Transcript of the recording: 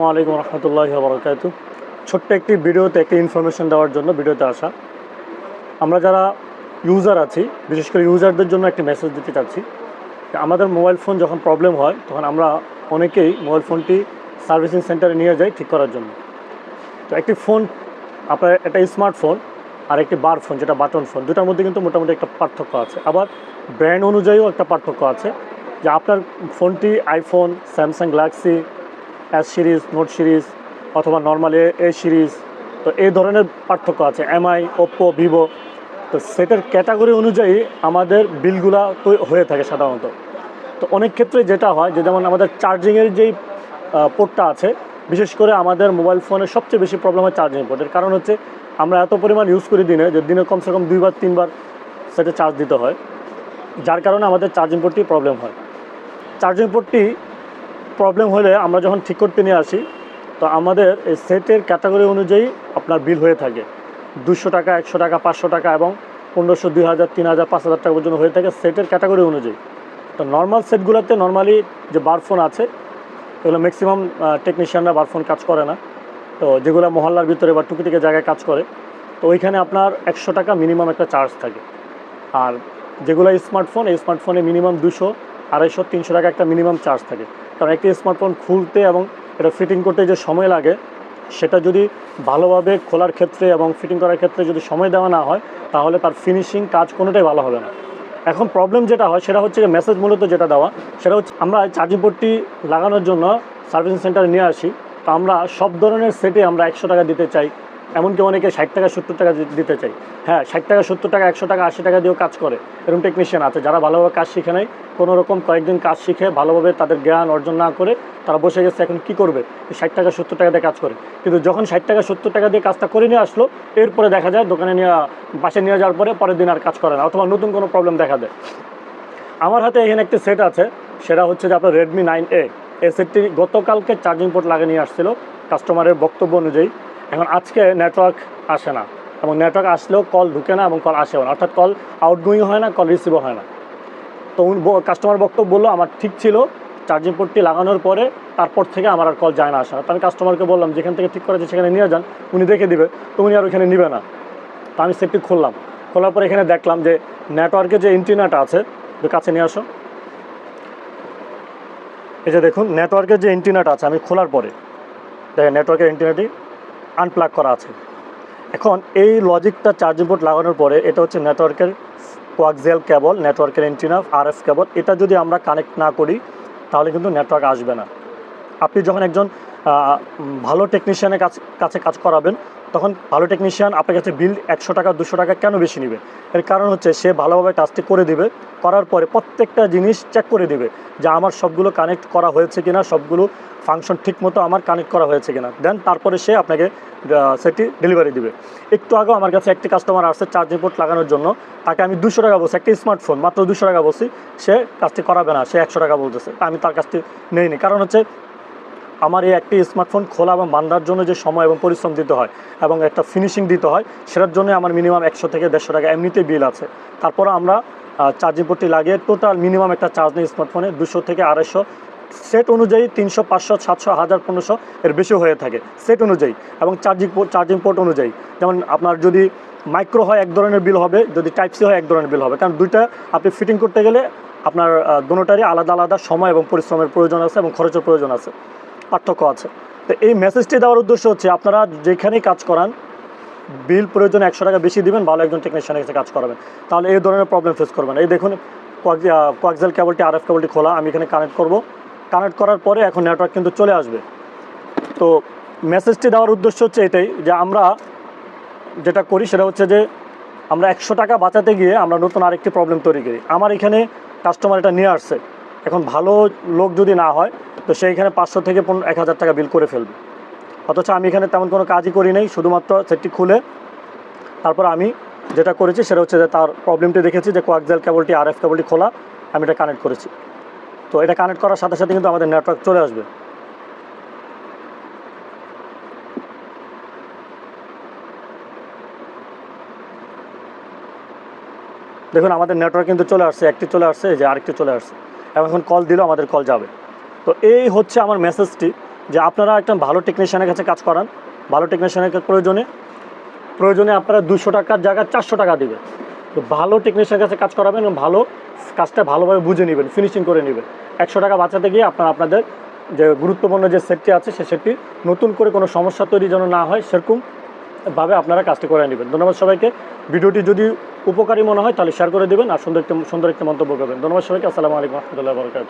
আসসালামাইকুম রহমতুল্লাহ বরকাত। ছোট্ট একটি ভিডিওতে একটি ইনফরমেশন দেওয়ার জন্য ভিডিওতে আসা। আমরা যারা ইউজার আছি, বিশেষ করে ইউজারদের জন্য একটি মেসেজ দিতে চাচ্ছি আমাদের মোবাইল ফোন যখন প্রবলেম হয়, তখন আমরা অনেকেই মোবাইল ফোনটি সার্ভিসিং সেন্টারে নিয়ে যাই ঠিক করার জন্য। তো একটি ফোন আপনার একটা স্মার্টফোন আর একটি বার ফোন যেটা বাটন ফোন দুটার মধ্যে কিন্তু মোটামুটি একটা পার্থক্য আছে। আবার ব্র্যান্ড অনুযায়ীও একটা পার্থক্য আছে, যে আপনার ফোনটি iPhone Samsung Galaxy S series note series অথবা নর্মাল এ সিরিজ তো এই ধরনের পার্থক্য আছে এমআই ওপ্পো ভিভো তো সেটার ক্যাটাগরি অনুযায়ী আমাদের বিলগুলা তো হয়ে থাকে সাধারণত। তো অনেক ক্ষেত্রে যেটা হয় যে যেমন আমাদের চার্জিংয়ের যেই পোর্টটা আছে, বিশেষ করে আমাদের মোবাইল ফোনে সবচেয়ে বেশি প্রবলেম হয় চার্জিং পোর্টের কারণ হচ্ছে আমরা এত পরিমাণ ইউজ করি দিনে যে দিনে কমসে কম দুইবার, তিনবার সেটা চার্জ দিতে হয়, যার কারণে আমাদের চার্জিং পোর্টটি প্রবলেম হয়। চার্জিং পোর্টটি প্রবলেম হলে আমরা যখন ঠিক করতে নিয়ে আসি, তো আমাদের এই সেটের ক্যাটাগরি অনুযায়ী আপনার বিল হয়ে থাকে। দুশো টাকা, একশো টাকা, পাঁচশো টাকা এবং পনেরোশো, দুই হাজার, তিন হাজার, পাঁচ হাজার টাকা পর্যন্ত হয়ে থাকে সেটের ক্যাটাগরি অনুযায়ী। তো নর্মাল সেটগুলোতে নর্মালি যে বারফোন আছে, এগুলো ম্যাক্সিমাম টেকনিশিয়ানরা বারফোন কাজ করে না। তো যেগুলো মহল্লার ভিতরে বা টুকিটিকে জায়গায় কাজ করে, তো ওইখানে আপনার একশো টাকা মিনিমাম একটা চার্জ থাকে। আর যেগুলো স্মার্টফোন এই স্মার্টফোনে মিনিমাম দুশো, আড়াইশো, তিনশো টাকা একটা মিনিমাম চার্জ থাকে। কারণ একটি স্মার্টফোন খুলতে এবং এটা ফিটিং করতে যে সময় লাগে, সেটা যদি ভালোভাবে খোলার ক্ষেত্রে এবং ফিটিং করার ক্ষেত্রে যদি সময় দেওয়া না হয়, তাহলে তার ফিনিশিং কাজ কোনোটাই ভালো হবে না। এখন প্রবলেম যেটা হয়, সেটা হচ্ছে মেসেজ মূলত যেটা দেওয়া, সেটা হচ্ছে আমরা চার্জিং পোর্টটি লাগানোর জন্য সার্ভিসিং সেন্টারে নিয়ে আসি। তো আমরা সব ধরনের সেটে আমরা একশো টাকা দিতে চাই। এমনকি অনেকে ষাট টাকা, সত্তর টাকা দিতে চাই হ্যাঁ ষাট টাকা, সত্তর টাকা, একশো টাকা, আশি টাকা দিয়েও কাজ করে। এরকম টেকনিশিয়ান আছে, যারা ভালোভাবে কাজ শিখে নেয় কোনো রকম কয়েকদিন কাজ শিখে ভালোভাবে তাদের জ্ঞান অর্জন না করে তারা বসে গেছে, এখন কি করবে? ষাট টাকা, সত্তর টাকা দিয়ে কাজ করে। কিন্তু যখন ষাট টাকা, সত্তর টাকা দিয়ে কাজটা করে নিয়ে আসলো, এরপরে দেখা যায় দোকানে নিয়ে বাসে নিয়ে যাওয়ার পরে পরের দিন আর কাজ করে না, অথবা নতুন কোনো প্রবলেম দেখা দেয়। আমার হাতে এখানে একটি সেট আছে, সেটা হচ্ছে যে আপনার রেডমি নাইন এ এই সেটটি গতকালকে চার্জিং পোর্ট লাগিয়ে নিয়ে আসছিল কাস্টমারের বক্তব্য অনুযায়ী। এখন আজকে নেটওয়ার্ক আসে না। এবং নেটওয়ার্ক আসলেও কল ঢুকে না এবং কল আসেও না। অর্থাৎ কল আউটগোয়িং হয় না কল রিসিভও হয় না। তো কাস্টমার বক্তব্য বলল, আমার ঠিক ছিল চার্জিং পোর্টটি লাগানোর পরে তারপর থেকে আমার আর কল যায় না আসে। আমি কাস্টমারকে বললাম, যেখান থেকে ঠিক করেছে সেখানে নিয়ে যান, উনি দেখে দিবে। তো উনি আর ওইখানে নিবে না। তো আমি সেটটি খুললাম। খোলার পরে এখানে দেখলাম যে নেটওয়ার্কের যে ইন্টিনাটা আছে কাছে নিয়ে আসো। এই যে দেখুন নেটওয়ার্কের যে ইন্টিনাটা আছে, আমি খোলার পরে। দেখেন নেটওয়ার্কের ইন্টিনাটি আনপ্লাগ করা আছে। এখন এই লজিকটা চার্জিং বোর্ড লাগানোর পরে এটা হচ্ছে নেটওয়ার্কের কোয়াকজেল কেবল নেটওয়ার্কের এন্টিনা আর এফ কেবল এটা যদি আমরা কানেক্ট না করি, তাহলে কিন্তু নেটওয়ার্ক আসবে না। আপনি যখন একজন ভালো টেকনিশিয়ানের কাছে কাছে কাজ করাবেন তখন ভালো টেকনিশিয়ান আপনার কাছে বিল একশো টাকা, দুশো টাকা কেন বেশি নেবে? এর কারণ হচ্ছে সে ভালোভাবে কাজটি করে দিবে, করার পরে প্রত্যেকটা জিনিস চেক করে দিবে যে আমার সবগুলো কানেক্ট করা হয়েছে কিনা, সবগুলো ফাংশন ঠিকমতো আমার কানেক্ট করা হয়েছে কিনা। দেন তারপরে সে আপনাকে সেটি ডেলিভারি দিবে। একটু আগেও আমার কাছে একটি কাস্টমার আসছে চার্জিং পোর্ট লাগানোর জন্য। তাকে আমি দুশো টাকা বলছি, একটি স্মার্টফোন মাত্র দুশো টাকা বলছি, সে কাজটি করাবে না, সে একশো টাকা বলতেছে। আমি তার কাজটি নেইনি। কারণ হচ্ছে আমার এই একটি স্মার্টফোন খোলা এবং বান্ধার জন্য যে সময় এবং পরিশ্রম দিতে হয় এবং একটা ফিনিশিং দিতে হয়, সেটার জন্য আমার মিনিমাম একশো থেকে দেড়শো টাকা এমনিতেই বিল আছে। তারপর আমরা চার্জিং পোর্টটি লাগিয়ে টোটাল মিনিমাম একটা চার্জ নিই স্মার্টফোনে দুশো থেকে আড়াইশো। সেট অনুযায়ী তিনশো, পাঁচশো, সাতশো, হাজার, পনেরোশো এর বেশি হয়ে থাকে সেট অনুযায়ী। এবং চার্জিং পোর্ট চার্জিং পোর্ট অনুযায়ী, যেমন আপনার যদি মাইক্রো হয় এক ধরনের বিল হবে, যদি টাইপ সি হয় এক ধরনের বিল হবে। কারণ দুইটা আপনি ফিটিং করতে গেলে আপনার দুটারই আলাদা আলাদা সময় এবং পরিশ্রমের প্রয়োজন আছে এবং খরচের প্রয়োজন আছে। পার্থক্য আছে। তো এই মেসেজটি দেওয়ার উদ্দেশ্য হচ্ছে, আপনারা যেখানেই কাজ করান বিল প্রয়োজন একশো টাকা বেশি দিবেন, ভালো একজন টেকনিশিয়ানের কাছে কাজ করাবেন। তাহলে এই ধরনের প্রবলেম ফেস করবেন। এই দেখুন কোয়াক্সেল কেবলটি আর এফ কেবলটি খোলা, আমি এখানে কানেক্ট করব। কানেক্ট করার পরে এখন নেটওয়ার্ক কিন্তু চলে আসবে। তো মেসেজটি দেওয়ার উদ্দেশ্য হচ্ছে এটাই, যে আমরা যেটা করি সেটা হচ্ছে যে, আমরা একশো টাকা বাঁচাতে গিয়ে আমরা নতুন আরেকটি প্রবলেম তৈরি করি। আমার এখানে কাস্টমার এটা নিয়ে আসছে। এখন ভালো লোক যদি না হয়, তো সেইখানে পাঁচশো থেকে পনেরো, এক হাজার টাকা বিল করে ফেলবে। অথচ আমি এখানে তেমন কোনো কাজই করি নাই, শুধুমাত্র সেটটি খুলে তারপর আমি যেটা করেছি সেটা হচ্ছে যে তার প্রবলেমটি দেখেছি যে কোয়াক্সেল কেবলটি আর এফ কেবলটি খোলা, আমি এটা কানেক্ট করেছি। তো এটা কানেক্ট করার সাথে সাথে কিন্তু আমাদের নেটওয়ার্ক চলে আসবে। দেখুন, আমাদের নেটওয়ার্ক কিন্তু চলে আসছে, একটি চলে আসছে যে আরেকটি চলে আসছে। এবং এখন কল দিলেও আমাদের কল যাবে। তো এই হচ্ছে আমার মেসেজটি যে আপনারা একটা ভালো টেকনিশিয়ানের কাছে কাজ করান। ভালো টেকনিশিয়ানের প্রয়োজনে প্রয়োজনে আপনারা দুশো টাকার জায়গায় চারশো টাকা দিবেন। তো ভালো টেকনিশিয়ানের কাছে কাজ করাবেন এবং ভালো কাজটা ভালোভাবে বুঝে নেবেন ফিনিশিং করে নেবেন। একশো টাকা বাঁচাতে গিয়ে আপনারা আপনাদের যে গুরুত্বপূর্ণ যে সেটটি আছে, সে সেটটি নতুন করে কোনো সমস্যা তৈরি যেন না হয়, সেরকম ভাবে আপনারা কাজটি করে নেবেন। ধন্যবাদ সবাইকে। ভিডিওটি যদি উপকারী মনে হয় তাহলে শেয়ার করে দেবেন আর সুন্দর একটি সুন্দর একটি মন্তব্য করবেন। ধন্যবাদ সবাইকে। আসসালামু আলাইকুম রহমতুল্লাহ বরকাত